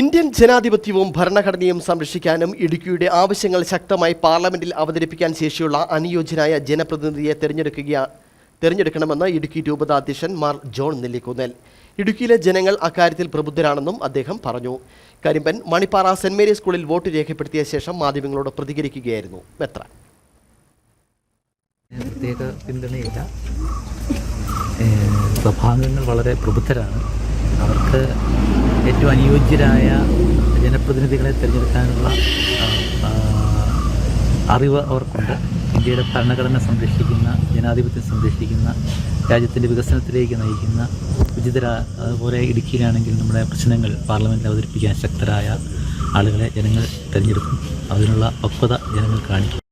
Indian ജനാധിപത്യവും ഭരണഘടനയും സംരക്ഷിക്കാനും ഇടുക്കിയുടെ ആവശ്യങ്ങൾ ശക്തമായി പാർലമെന്റിൽ അവതരിപ്പിക്കാൻ ശേഷിയുള്ള അനുയോജ്യനായ ജനപ്രതിനിധിയെ തെരഞ്ഞെടുക്കുക തെരഞ്ഞെടുക്കണമെന്ന് ഇടുക്കി രൂപത അധ്യക്ഷൻ മാർ ജോൺ നെല്ലിക്കുന്നേൽ. ഇടുക്കിയിലെ ജനങ്ങൾ അക്കാര്യത്തിൽ പ്രബുദ്ധരാണെന്നും അദ്ദേഹം പറഞ്ഞു. കരിമ്പൻ മണിപ്പാറ സെന്റ് മേരീസ് സ്കൂളിൽ വോട്ട് രേഖപ്പെടുത്തിയ ശേഷം മാധ്യമങ്ങളോട് പ്രതികരിക്കുകയായിരുന്നു മെത്ര പ്രത്യേക പിന്തുണയില്ല. സഭാംഗങ്ങൾ വളരെ പ്രബുദ്ധരാണ്. അവർക്ക് ഏറ്റവും അനുയോജ്യരായ ജനപ്രതിനിധികളെ തിരഞ്ഞെടുക്കാനുള്ള അറിവ് അവർക്കുണ്ട്. ഇന്ത്യയുടെ ഭരണഘടന സംരക്ഷിക്കുന്ന ജനാധിപത്യം സംരക്ഷിക്കുന്ന രാജ്യത്തിന്റെ വികസനത്തിലേക്ക് നയിക്കുന്ന ഉചിതര അതുപോലെ ഇടുക്കിയിലാണെങ്കിൽ നമ്മുടെ പ്രശ്നങ്ങൾ പാർലമെന്റിൽ അവതരിപ്പിക്കാൻ ശക്തരായ ആളുകളെ ജനങ്ങൾ തിരഞ്ഞെടുക്കും. അതിനുള്ള പക്വത ജനങ്ങൾ കാണിക്കും.